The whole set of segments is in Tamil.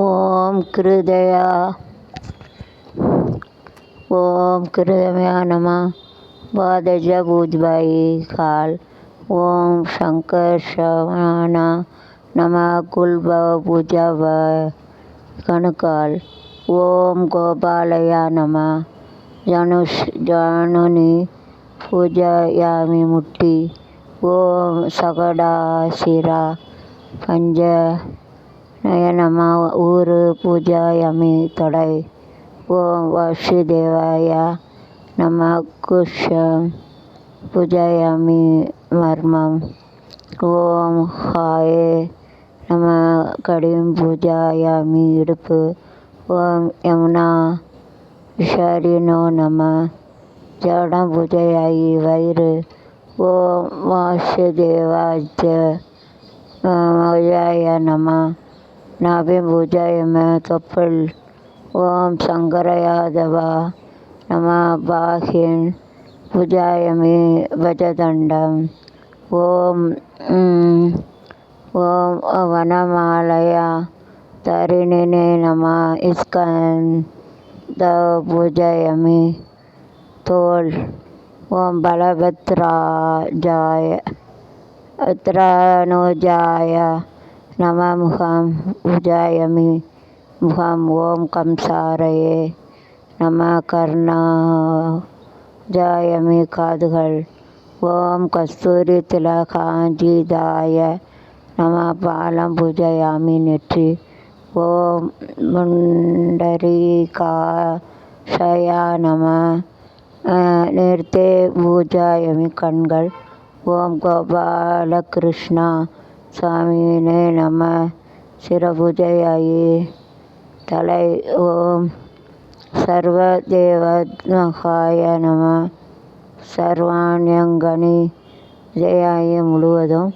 ஓம் கிருதயா. ஓம் கிருதமயா நம. பாதஜ பூஜ்பாயி கால். ஓம் சங்கர் சவணா நம. குல்பவ பூஜாவ கணுக்கால். ஓம் கோபாலயா நம. ஜனுஷ் ஜானுனி பூஜயாமி முட்டி. ஓம் சகடாசிரா. பஞ்ச நம்ம ಊರು ಪೂಜಾಯಾಮಿ ತೊಡೈ ಓಂ ವಾಸುದೇವಾಯ ನಮ್ಮ ಕುಶ ಪೂಜಾಯಾಮಿ ಮರ್ಮಂ ஓம் ஹாயே நம்ம கடியும் பூஜாயாமி இடுப்பு ஓம் யமுனா விஷாரினோ நம்ம ஜடம் பூஜையாகி வயிறு ஓம் வாசுதேவாஜ மொழியாய நம்ம நாபி பூஜாயம தொப்புள் ஓம் சங்கரயாதவா நம பாஹின் பூஜாயமி பஜதண்டம் ஓம் ஓம் வனமாலயா தரிணினே நம இஸ்கன் த பூஜாயமி तोल ओम बलभद्राजाय நமா முகாம் உஜாயமி முகம் ஓம் கம்சாரையே நம கர்ணா ஜாயமி காதுகள் ஓம் கஸ்தூரி திலகாஜிதாய நம பாலம் பூஜயாமி நெற்றி ஓம் முண்டரிகாஷயா நம நேர்த்தே பூஜாயமி கண்கள் ஓம் கோபாலகிருஷ்ணா சுவாமினே நம்ம சிரபூஜையாயி தலை ஓம். சர்வதேவமகாய நம. சர்வாணியங்கனி ஜெயாயி முழுவதும்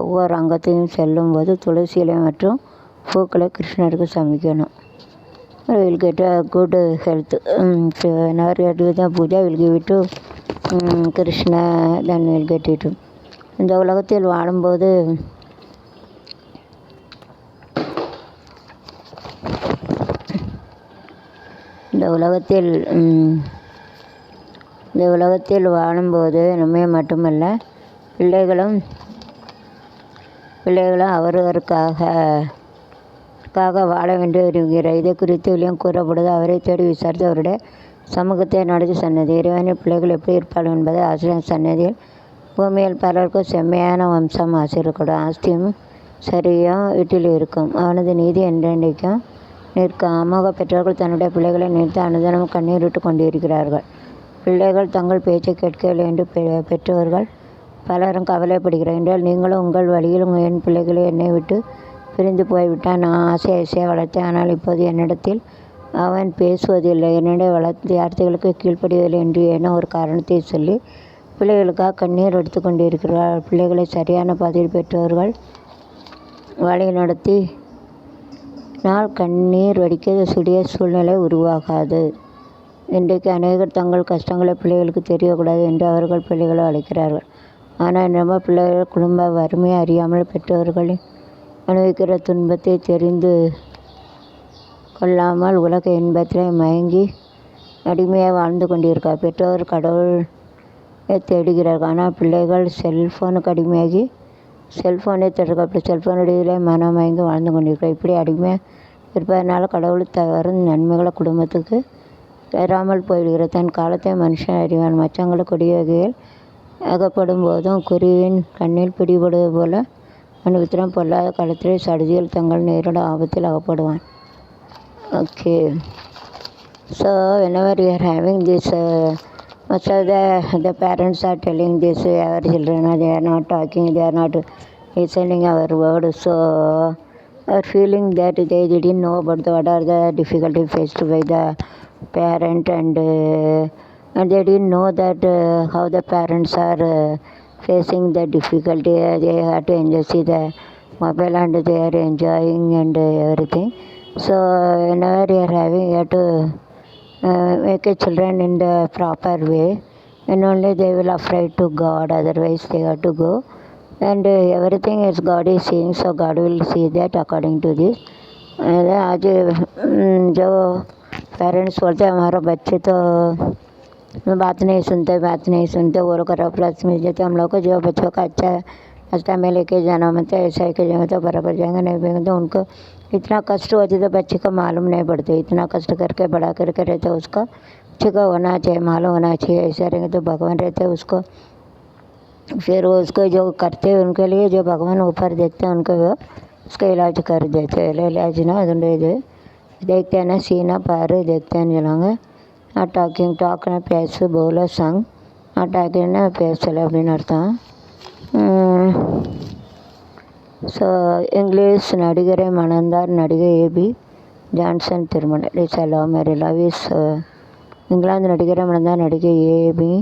ஒவ்வொரு அங்கத்தையும் செல்லும்போது துளசி இலை மற்றும் பூக்களை கிருஷ்ணருக்கு சமைக்கணும். will get health good health. Um, so whenever you are doing the இந்த உலகத்தில் வாழும்போது இந்த உலகத்தில் இந்த உலகத்தில் வாழும்போது நம்மை மட்டுமல்ல பிள்ளைகளும் பிள்ளைகளும் அவரவருக்காக க்காக வாழ வேண்டும் இருக்கிறார் இதை குறித்து வெளியும் கூறப்படுது. அவரை தேடி விசாரித்து அவருடைய சமூகத்தை நடத்தி சொன்னது. இறைவனின் பிள்ளைகள் எப்படி இருப்பார்கள் என்பதை ஆசிரியர் சன்னதியில் பூமியில் பலருக்கும் செம்மையான வம்சம் ஆசிரியக்கூடும் ஆஸ்தியும் சரியும் வீட்டில் இருக்கும். அவனது நீதி என்றென்றைக்கும் நிற்கும். அமோக பெற்றோர்கள் தன்னுடைய பிள்ளைகளை நிறுத்தி அனுதினம் கண்ணீரிட்டு கொண்டிருக்கிறார்கள். பிள்ளைகள் தங்கள் பேச்சை கேட்கவில்லை என்று பெற்றோர்கள் பலரும் கவலைப்படுகிறார் என்றால் நீங்களும் உங்கள் வழியில் என் பிள்ளைகளை என்னை விட்டு பிரிந்து போய்விட்டான் நான் ஆசை ஆசையாக வளர்த்தேன். ஆனால் இப்போது என்னிடத்தில் அவன் பேசுவதில்லை. என்னுடைய வளர்த்து வார்த்தைகளுக்கு கீழ்ப்படிவதில்லை என்று ஏனோ ஒரு காரணத்தை சொல்லி பிள்ளைகளுக்காக கண்ணீர் எடுத்து கொண்டிருக்கிறார். பிள்ளைகளை சரியான பாதையில் பெற்றவர்கள் வழி நடத்தி நாள் கண்ணீர் வடிக்க சுடிய சூழ்நிலை உருவாகாது. இன்றைக்கு அநேகர் தங்கள் கஷ்டங்களை பிள்ளைகளுக்கு தெரியக்கூடாது என்று அவர்கள் பிள்ளைகளை அழைக்கிறார்கள். ஆனால் நம்ம பிள்ளைகள் குடும்ப வறுமை அறியாமல் பெற்றவர்களின் அனுபவிக்கிற துன்பத்தை தெரிந்து கொள்ளாமல் உலக இன்பத்தில் மயங்கி அடிமையாக வாழ்ந்து கொண்டிருக்கார் பெற்றோர் கடவுள் தேடுகிறார்கள். ஆனால் பிள்ளைகள் செல்ஃபோனுக்கு அடிமையாகி செல்ஃபோனே தேடுகிறார் அப்படி செல்ஃபோனுடையதிலே மனம் மயங்கி வாழ்ந்து கொண்டிருக்கிறார் இப்படி அடிமையாக இருப்பதனால கடவுள் தவறும் நன்மைகளை குடும்பத்துக்கு தராமல் போய்விடுகிறது தன் காலத்தை மனுஷன் அறிவான். மச்சங்களுக்கு கொடிய வகையில் அகப்படும் போதும் குருவின் கண்ணில் பிடிபடுவது போல அனுபவித்திரம் பொல்லாத காலத்திலே சடுதியில் தங்கள் நேரிட ஆபத்தில் அகப்படுவான். Okay so whenever you are having this uh, of the the parents are telling this our children they are not talking they are not listening our word. So are feeling that they didn't know about the, what are the difficulty faced by the parent and uh, and they didn't know that uh, how the parents are uh, facing the difficulty. Uh, they have to enjoy see the mobile and they are enjoying and uh, everything. So whenever you are having you have to make a children in the proper way and only they will afraid to god otherwise they have to go and uh, everything is god is seeing so god will see that according to this आज जो पेरेंट्स बोलते हैं हमारा बच्चे तो बात नहीं सुनते बात नहीं सुनते वो लोग रेफरेंस मिल जाते हम लोग को जो बच्चों का अच्छा रास्ता में लेके जाना मतलब ऐसा ही के जाएँगे तो बराबर जाएँगे नहीं जाएँगे तो उनको इतना कष्ट होती तो बच्चे को मालूम नहीं पड़ते इतना कष्ट करके बड़ा करके रहते उसका बच्चे को होना चाहिए मालूम होना चाहिए ऐसा रहेंगे तो भगवान रहते उसको फिर वो उसको जो करते हैं उनके लिए जो भगवान ऊपर देखते हैं उनको वो उसका इलाज कर देते हैं इलाज ना அது இது देखते हैं ना सीना पार देखते हैं சொல்லுவாங்க நான் டாக்கிங் டாக்னா பேசு போல சாங் நான் டாக்கிங்னா பேசலை அப்படின்னு அர்த்தம் ஸோ இங்கிலீஷ் நடிகரை மணந்தார் நடிகை ஏபி ஜான்சன் திருமணம். It's I love Mary love is England நடிகரை மணந்தார் நடிகை ஏபி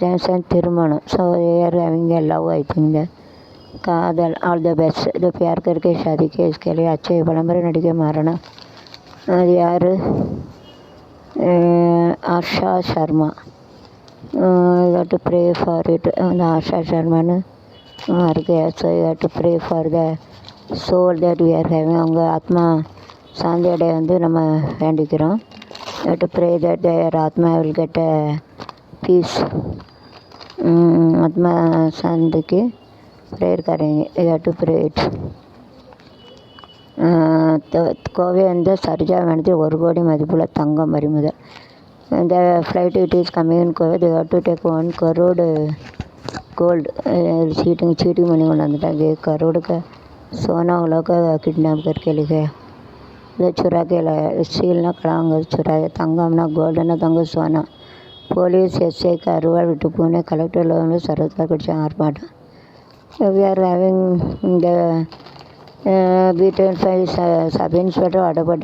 ஜான்சன் திருமணம். ஸோ ஏஆர் அவங்க லவ் ஐ திங்க் காதல் ஆல் த பெஸ்ட் இது प्यार करके शादी के इसके लिए अच्छे விளம்பர நடிகை மாறனா? அது யார்? Asha Sharma. To pray for it அந்த ஆஷா சர்மான்னு இருக்குது so you to pray for the soul that we are having அவங்க ஆத்மா சாந்தி வந்து நம்ம வேண்டிக்கிறோம். You to pray that their ஆத்மா வில் கெட் அ பீஸ் ஆத்மா சாந்திக்கு prayer கரைங்க. To pray it. Kovai வந்து சரிஜா வேணுது ஒரு கோடி மதிப்பில் தங்கம் பறிமுதல். இந்த flight it is coming Kovai the have to take one crore gold cheating cheating money को करोड़ का सोना वो लोग किडनैप करके ले गया ले चुरा के लाया स्टील कड़ांग चुरा तंगम गोल्ड तंग सोना ಪೊಲೀಸ್ ಎಸ್ ಐ ಅರುವಾ ಬಿಟ್ಟು कुछ ಕಲೆಕ್ಟರ್ ಲೋನು ಸರತ್ಕಾ ಕುಡಿಸಿ twenty five sub inspector order पर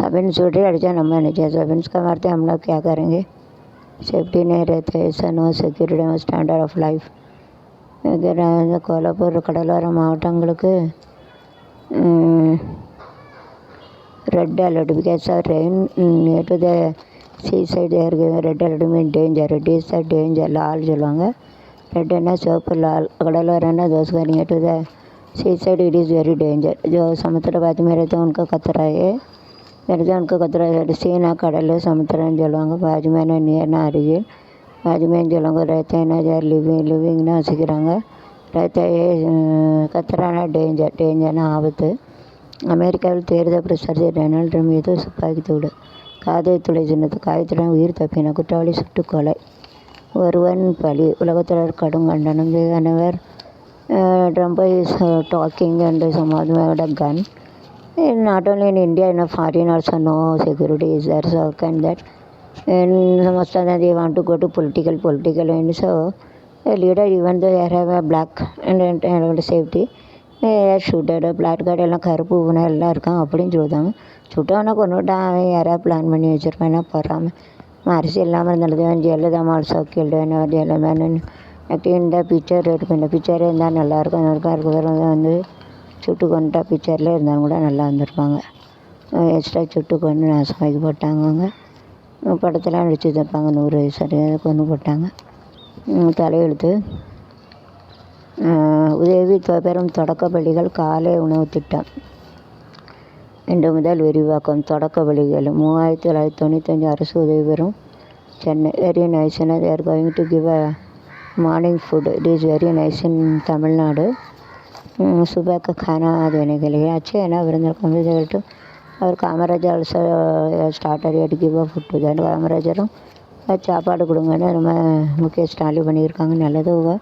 सब इंस्पेक्टर अड़चा नंबर नहीं सब इंस्पेक्टर हम लोग क्या करेंगे सेफ्टी नहीं रहते ऐसा no security no standard of life இந்த கோலாப்பூர் கடலோர மாவட்டங்களுக்கு red alert because of rain near to the sea side there red alert mean danger red is the danger Lal சொல்லுவாங்க ரெட்னா சிவப்பு லால் கடலோரன்னா दोस्त का near to the sea side it is very danger जो समुद्र बात में रहते हैं उनका खतरा है వెళదానికి కుదరదడిసి నా కడలు సముద్రం జలంగ వాజమైన ನೀರಿನ ಅರಿಗೆ ವಾಜಮೇನ್ ಜಲಂಗ ರೈತಾಯಿನ ಜಾರ್ ಲಿವಿಂಗ್ ಲಿவிங்னு வசிக்கிறாங்க ரத்தாயே கத்துறானா டேஞ்சர் டேஞ்சர்னா ஆபத்து அமெரிக்காவில் தேர்தல் பிரசாரத்தை டொனால்டு மீது துப்பாக்கி தூடு காதை துளை சின்னத்து காயத்துடன் உயிர் தப்பின குற்றவாளி சுட்டுக்கொலை ஒருவன் பலி உலகத்தினர் கடும் கண்டனம் அனைவர் ட்ரம்பை is talking and some gun in not only in India, in a foreign also no security is can that can that and most of them they want to go to political, political and so a leader even though they have shooted black guard எல்லாம் கருப்பு பூனை எல்லாம் இருக்கும் அப்படின்னு சொல்லுவாங்க சுட்டவனை கொண்டுட்டான் அவன் யாராவது பிளான் பண்ணி வச்சுருப்பான் போகிறாமல் அரிசி இல்லாமல் இருந்தாலும் ஜெயலலிதாமா ஆல்சோ கேள்வி என்ன ஜெயலலிதா ஆக்டிவ் இந்த பிக்சர் இருக்கும் இந்த பிக்சரே இருந்தால் நல்லாயிருக்கும் இருக்கும் வந்து சுட்டு கொண்டுட்டா பிக்சரில் இருந்தாலும் கூட நல்லா வந்திருப்பாங்க எக்ஸ்ட்ரா சுட்டு கொண்டு நாசமாக்கி போட்டாங்க அவங்க படத்தெல்லாம் நடித்து தப்பாங்க நூறு சரியாக கொண்டு போட்டாங்க. தலையெழுத்து. உதவி பெறும் தொடக்க பள்ளிகள் காலை உணவு திட்டம். ரெண்டு முதல் விரிவாக்கம் தொடக்க பள்ளிகள் மூவாயிரத்தி தொள்ளாயிரத்தி தொண்ணூத்தஞ்சு அரசு உதவி பெறும் Chennai very nice. There going to give a morning food it is very nice in Tamil Nadu सुबह का खाना देने के लिए अच्छे है ना वीरेंद्र कंप्लीट टू और Kamarajar also started give a food to that காமராஜரும் சாப்பாடு கொடுங்கன்னு நம்ம முகேஷ் ஸ்டாலின் பண்ணியிருக்காங்க நல்லது होगा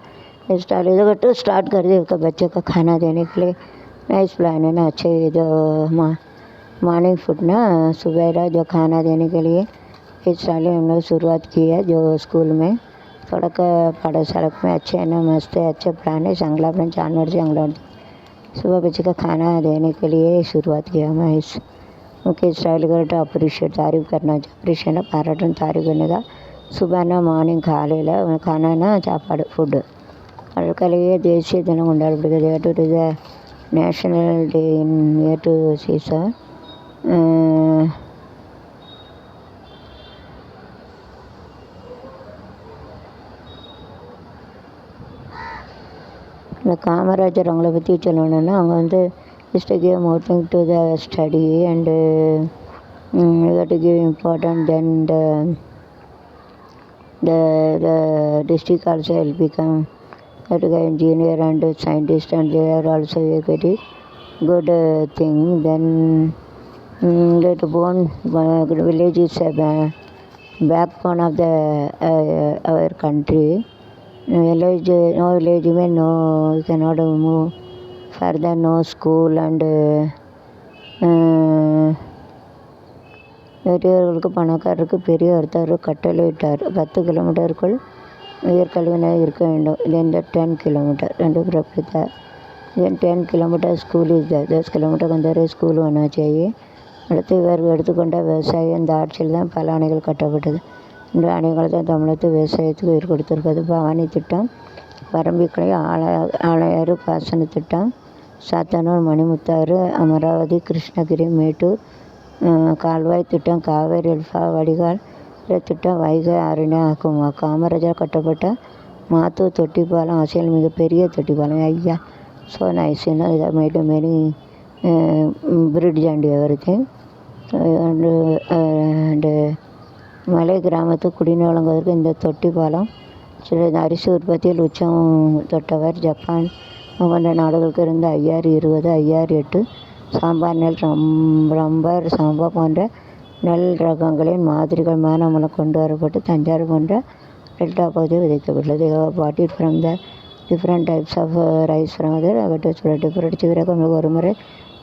स्टालिन को तो स्टार्ट कर दिया उसका बच्चे का खाना देने के लिए नाइस प्लान है ना अच्छे जो मॉर्निंग फूड ना सुबह जो खाना देने के लिए इस स्टालिन हम लोग शुरुआत की है जो स्कूल में थोड़ा का पड़ोस सड़क में अच्छे हैं मस्त है अच्छे ब्रांड है जंगला ब्रांड जानवर जंगला सुबह बच्चे का खाना देने के लिए शुरुआत किया मैं इस मुख्य इसराइल का अप्रिशिएट तारीफ करना అప్రిషియేట్ పారాటం తారీఫ్ అనగా సుబాన మార్నింగ్ కాలేల ఖానాన చాపాడు ఫుడ్ అడకలిగే దేశీయ దినం ఉండాలి ఇప్పుడు year to is national day in year to సీసా இந்த காமராஜர் அவங்கள பற்றி சொல்லணுன்னா அவங்க வந்து is came give more to the study and to give important then the the the district also help become to engineer and scientist and there also very good thing then to bone village is backbone of the our country village no வில்லேஜுமே no no you cannot move further no school uh, பணக்காரருக்கு பெரிய அர்த்தாரு கட்டளையிட்டார். பத்து கிலோமீட்டருக்குள் உயர்கல்வியினர் இருக்க வேண்டும். Then ten kilometre? ரெண்டு பிரபித்தார் then ten kilometre school is this kilometre வந்தாரே ஸ்கூல் ஒன்று செய்யி அடுத்து இவர் எடுத்துக்கொண்ட விவசாயம் இந்த ஆட்சியில் தான் பல அணைகள் கட்டப்பட்டது. இந்த அணைகள் தான் தமிழகத்து விவசாயத்துக்கு உயிர் கொடுத்துருக்குது பவானி திட்டம் பரம்பிக்குளை ஆல ஆலையாறு பாசன திட்டம் சாத்தனூர் மணிமுத்தாறு அமராவதி கிருஷ்ணகிரி மேட்டூர் கால்வாய் திட்டம் காவேரி எல்ஃபா வடிகால் திட்டம் வைகை ஆறுனே ஆக்கும் காமராஜர் கட்டப்பட்ட மாத்தூர் தொட்டி பாலம் ஆசியில் மிகப்பெரிய தொட்டி பாலம் ஐயா ஸோ நைஸ் இதை made many bridge and and and மலை கிராமத்து குடிநீர் வழங்குவதற்கு இந்த தொட்டி பாலம் சில அரிசி உற்பத்தியில் உச்சம் தொட்டவர் ஜப்பான் போன்ற நாடுகளுக்கு இருந்த ஐஆர் இருபது ஐஆர் எட்டு சாம்பார் நெல் ரம் ரம்பர் சாம்பா போன்ற நெல் ரகங்களின் மாதிரிகள் மேனம் கொண்டு வரப்பட்டு தஞ்சாவூர் போன்ற டெல்டா பகுதியில் விதைக்கப்பட்டுள்ளது. பாட்டி from the different types of rice from other அகட்டு different சிவரகம் ஒரு முறை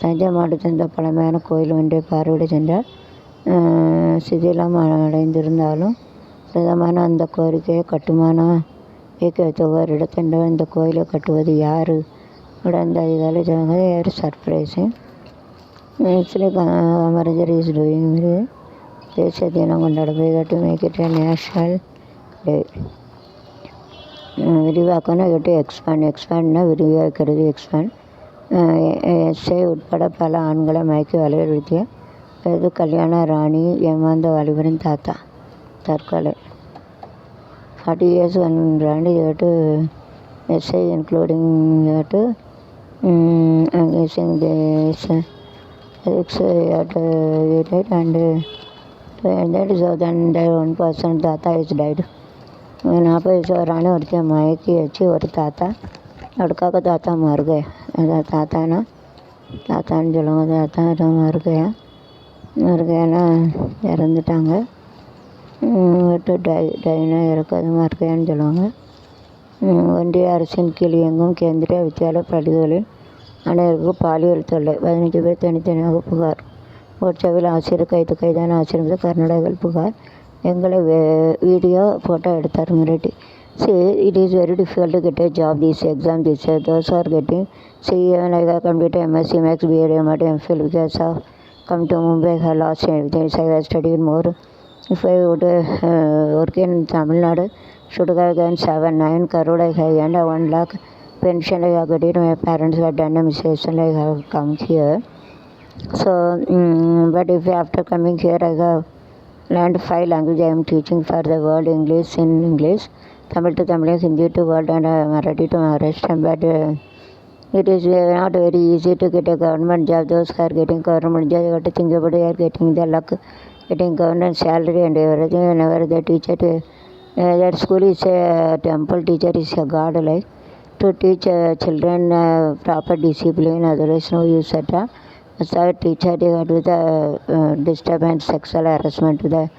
தஞ்சை மாவட்டத்தில் இந்த பழமையான கோயில் ஒன்றை பார்வையிட சென்றார். சிதிலம் அடைந்திருந்தாலும் பிரதமான அந்த கோரிக்கையை கட்டுமானம் இயக்கி வைத்த இடத்தின் இந்த கோயிலை கட்டுவது யார்? உடன் இதால் ஜனங்க யார் surprise actually Kamarajar is doing தேசிய தினம் கொண்டாடப்படுகிறது போய் make it national national day விரிவாக்கணும் it expand எக்ஸ்பேண்ட்னா விரிவாக்கிறது எக்ஸ்பேண்ட் எஸ்ஐ உட்பட பல ஆண்களை மயக்கி வலியுறுத்திய பெது கல்யாண ராணி ஏமாந்த வாலிபரின் தாத்தா. தற்கொலை. Forty years Rani to SI including that engaging the XI at unit and that is then there one person తాత ఇస్ డైడ్ நாற்பது வயசு வரானே ஒருத்தன் மயக்கி வச்சு ஒரு தாத்தா அடுக்காக்க தாத்தா மாறுகையா தாத்தானா? தாத்தான்னு சொல்லுவாங்க தாத்தா மாறுகையா மறுக்கையெல்லாம் இறந்துட்டாங்க. வெட்டு டை டைனா இறக்காதமா இருக்கையான்னு சொல்லுவாங்க. வண்டி அரசின் கீழ் எங்கும் கேந்திரிய வித்தியாலய பள்ளிகளில் அனைவருக்கும் பாலியல் தொல்லை. பதினஞ்சு பேர் தனித்தனியாக புகார். ஒட்சவில் ஆசிரியர் கைது கைதான ஆசிரியர் மீது கர்நாடகாவில் புகார். எங்களை வே வீடியோ ஃபோட்டோ எடுத்தார் மிரட்டி. See it is very difficult to get a job these exam these those are getting see like computer MSc maths BEd MEd MPhil because of come to Mumbai I lost everything so I studied more if I would uh, work in Tamil Nadu should have gotten seven nine crore I have and one lakh pension I have got it my parents have done a mistake I have come here so mm, but if after coming here I have learned five language I am teaching for the world English in English Tamil to Tamil Hindi to world and uh, Marathi to maharashtra but uh, it is uh, not very easy to get a government job. Those who are getting government job you have to think about are getting the luck getting government salary and everything. Whenever the teacher uh, that school is a temple teacher is a god like to teach uh, children uh, proper discipline otherwise no use at all. A teacher they have to the uh, disturbance sexual harassment to the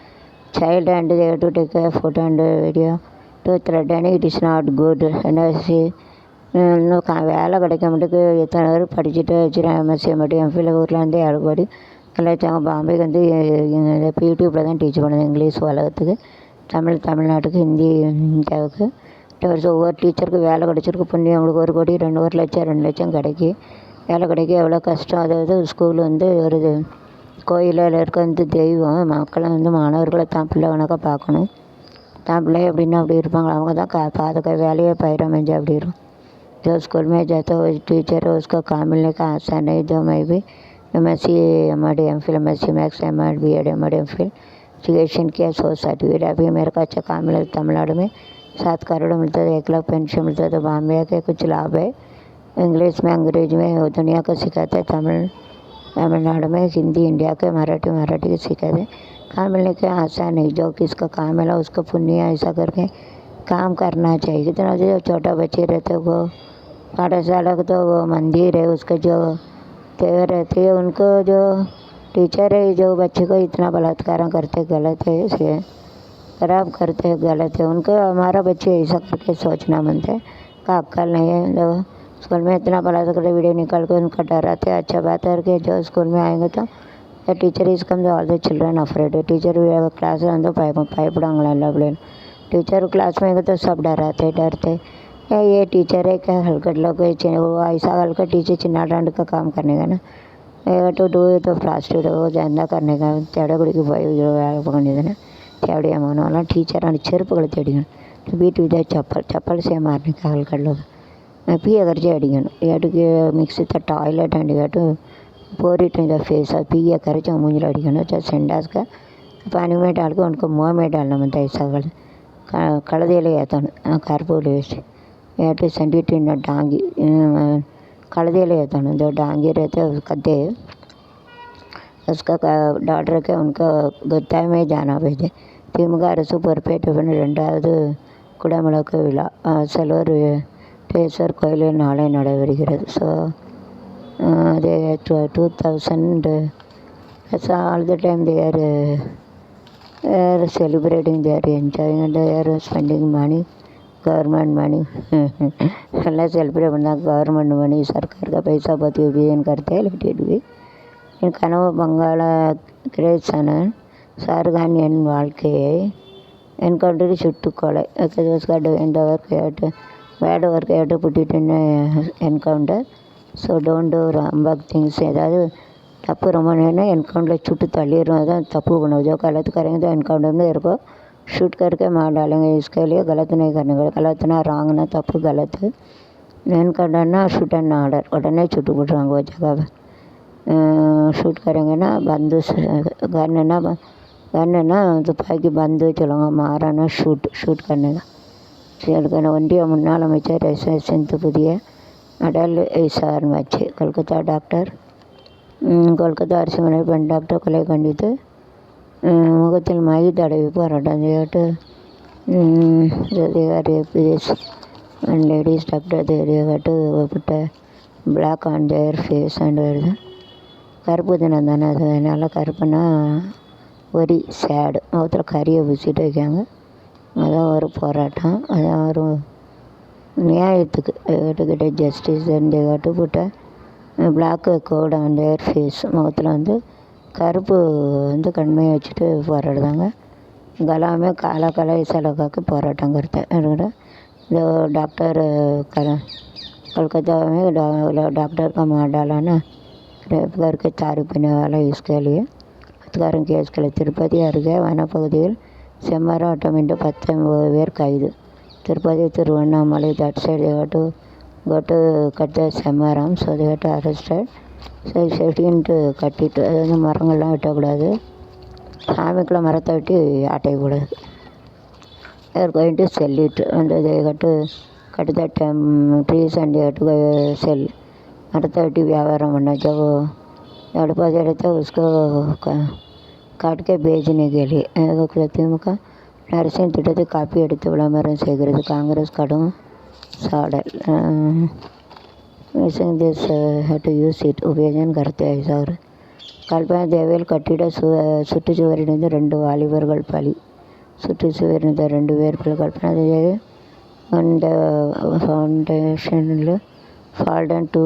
child and they have to take a photo and video to threaten it is not good. And I see இன்னும் க வேலை கிடைக்க மாட்டேக்கு. எத்தனை பேர் படிச்சுட்டு வச்சுருக்காங்க எம்எஸ்சி என் எம்ஃபில் ஊர்லேருந்து ஏழுபடி கலாச்சாரம் பாம்பேக்கு வந்து யூடியூப்பில் தான் டீச் பண்ணுது இங்கிலீஷ் உலகத்துக்கு. தமிழ் தமிழ்நாட்டுக்கு ஹிந்தி இந்தியாவுக்கு. வருஷம் ஒவ்வொரு டீச்சருக்கு வேலை கிடைச்சிருக்கு புண்ணியம் அவங்களுக்கு ஒரு கோடி ரெண்டு ஒரு லட்சம் ரெண்டு லட்சம் கிடைக்கி. வேலை கிடைக்க எவ்வளோ கஷ்டம்? அதாவது ஸ்கூல் வந்து ஒரு இது கோயிலில் இருக்க வந்து தெய்வம். மக்களை வந்து மாணவர்களை தான் பிள்ளை கணக்காக பார்க்கணும். தான் பிள்ளை எப்படின்னா அப்படி இருப்பாங்க. அவங்க தான் கா பாதுகா வேலையே பயிரமைஞ்சு அப்படி இருக்கும். जो स्कूल में जाता है वो टीचर है, उसको काम मिलने का आसान नहीं जो मैं भी M S C M Ed M Phil M S C maths M Ed B Ed M Ed M Phil education किया, सो सर्टिफिकेट अभी मेरे को अच्छा काम मिला तमिलनाडु में। सात करोड़ मिलता है एक लाख पेंशन मिलता है तो बॉम्बे के कुछ लाभ है। इंग्लिश में, अंग्रेज़ में दुनिया को सिखाते हैं, तमिल, तमिलनाडु में, हिंदी, इंडिया के, मराठी मराठी के सिखाते काम मिलने के आसान नहीं जो किसका काम मिला, उसको पुण्य, ऐसा करके काम करना चाहिए। कितना जो छोटा बच्चे रहते वो पाठशाला को तो वो मंदिर है, उसके जो देव रहते हैं उनको जो टीचर है, जो बच्चे को इतना बलात्कार करते गलत है, इसे खराब करते हैं गलत है, उनको हमारा बच्चे ऐसा करके सोचना बनता है। का अक्ल नहीं है, जो स्कूल में इतना बलात्कार वीडियो निकाल के उनको डराते हैं अच्छा बात करके जो स्कूल में आएँगे तो the teacher is come all the children afraid teacher we have a class on the pipe pipe डांगला बोले टीचर क्लास में आएँगे तो सब डराते, डरते। ये टीचर है क्या हलकट लोग वो ऐसा हल्का टीचर चिन्ना डांड का काम करने का ना ಟು ಡೂ ಇದು ಪ್ರಾಸ್ಟಿಟ್ಯೂಟ್ ಜನ ಕರ್ನಾಗ ತೆಡಗಳಿಗೆ ಬಯಕೊಂಡಿದ್ದಾನೆ ತೆವಡಿ ಅಮ್ಮನೂ ಅಲ್ಲ ಟೀಚರ್ ಅವನು ಚೆರುಪುಗಳು ತೆಡಿಗಣ ಬೀಟು ಇದೆ ಚಪ್ಪಲ್ ಚಪ್ಪಲ್ ಸೇಮ್ ಆರ್ನಿ ಕಾಲು ಕಡ್ಲೋಗ ಪಿ ಅಗರ್ಜೆ ಅಡಿಗನು ಎಡುಗೆ ಮಿಕ್ಸಿ ತ ಟಾಯ್ಲೆಟ್ ಅಂಡಿಗಟ್ಟು போரிட்டு இந்த ஃபேஸ் பிஏ கரைச்சி மூஞ்சில் அடிக்கணும் சென்டாஸ்க்கு பனிமேட் ஆளுக்கு உனக்கு மோமேட் ஆள் நம்ம தைசாக்கள் கழுதையில் ஏற்றணும் கருப்பு வச்சு के उनको मुँह में डालना बनता है ऐसा कर कड़देले आता कारपूल वेस्ट या to send it in Dangi कड़देले आता दो डांगी रहते कद्दे उसका डॉक्टर के उनका गुत्ता में जाना भेजे திமுக பொறுப்பேற்ற பின் ரெண்டாவது குடமுழக்கு விழா செலவர் டேஸ்வர் கோயிலில் நாளை நடைபெறுகிறது so uh, they at 2000 uh, that's all the time they are uh, are celebrating they government money. எல்லாம் celebrate help government money money பைசா பற்றி पैसा बहुत उपयोग என் हैं கனவு பங்காள கிரேசனன் சாருகான் என் வாழ்க்கையை என்கொண்டது சுட்டுக்கொலை. என்றவர் கேட்டு வேடவர் கேட்டு புட்டிட்டுன்னு என்கவுண்டர் ஸோ டோன்ட் டூ ரம்பக் திங்ஸ் ஏதாவது தப்பு ரொம்ப நேரம் என்கவுண்டரில் சுட்டு தள்ளிடுறோம். தான் தப்பு பண்ணுவோம் ஜோ காலத்துக்காரங்க தான் என்கவுண்டர்னு இருக்கும் शूट करके मार डालेंगे। கலத்து लिए गलत नहीं करने தப்பு गलत ना रॉन्ग ना तப்பு गलत है नैन करना शूट एंड ऑर्डर उड़ने छुट्टी बिट्रांग துப்பாக்கி பந்து சொல்லுவாங்க மாறானா ஷூட் ஷூட் கன்னுனா சரிக்கான ஒன்றிய முன்னாள் அமைச்சர் எஸ் சிந்து புதிய அடல் விசாரணை வச்சு கொல்கத்தா டாக்டர் கொல்கத்தா அரசு பெண் டாக்டர் கொலை கண்டித்து முகத்தில் மை தடவி போராட்டம் செய்யட்டு ரேபிஸ் அண்ட் லேடிஸ் டாக்டர் தேடியாட்டு போட்ட black on their face and வருது கருப்பு தினம் தானே அது அதனால் கருப்புனா ஒரி சேடு முகத்தில் கறியை பூசிட்டு வைக்காங்க அதான் ஒரு போராட்டம் அதான் ஒரு நியாயத்துக்கு கிட்ட ஜஸ்டிஸ் தேகாட்டு புட்ட black coat on their face முகத்தில் வந்து கருப்பு வந்து கண்மையை வச்சுட்டு போராடுதாங்க गला में काला काला ऐसा लगा के पोराटम करते हैं जो डॉक्टर कोलकाता में डॉक्टर का मार डाला ना रेप करके तारी पीने वाला इसके लिए பலாத்காரம் கேஸ் கிளை திருப்பதி அருகே வனப்பகுதியில் செம்மராட்டம் பத்தொம்பது பேர் கைது Tirupati Tiruvannamalai that side they got to go to cut the semmaram so they got சரி செடின்ட்டு கட்டிட்டு அதாவது மரங்கள்லாம் வெட்டக்கூடாது. சாமிக்குள்ள மரத்தை வெட்டி ஆட்டையக்கூடாது ஏற்கனவே செல்லிட்டு வந்து இதை கட்டு கிட்டத்தட்ட ட்ரீஸ் அண்ட் செல் மரத்தை வெட்டி வியாபாரம் பண்ணாச்சோ ஜோ ಎರಡು पास க காட்டுக்கே उसको காட் கே பேஜ்னே கேலி திமுக நரசிங் திட்டத்தை காப்பி எடுத்து விளம்பரம் செய்கிறது காங்கிரஸ் கடும் சாடல். Missing this to use it உபயோகம் கருத்து ஐசார் கல்பனா தேவியில் கட்டிட சு சுற்றுச்சுவரிலிருந்து ரெண்டு வாலிபர்கள் பலி சுற்றுச்சுவரிலிருந்த ரெண்டு பேர் பலி கல்பனா தேவி அந்த ஃபவுண்டேஷனில் ஃபால்டன் டு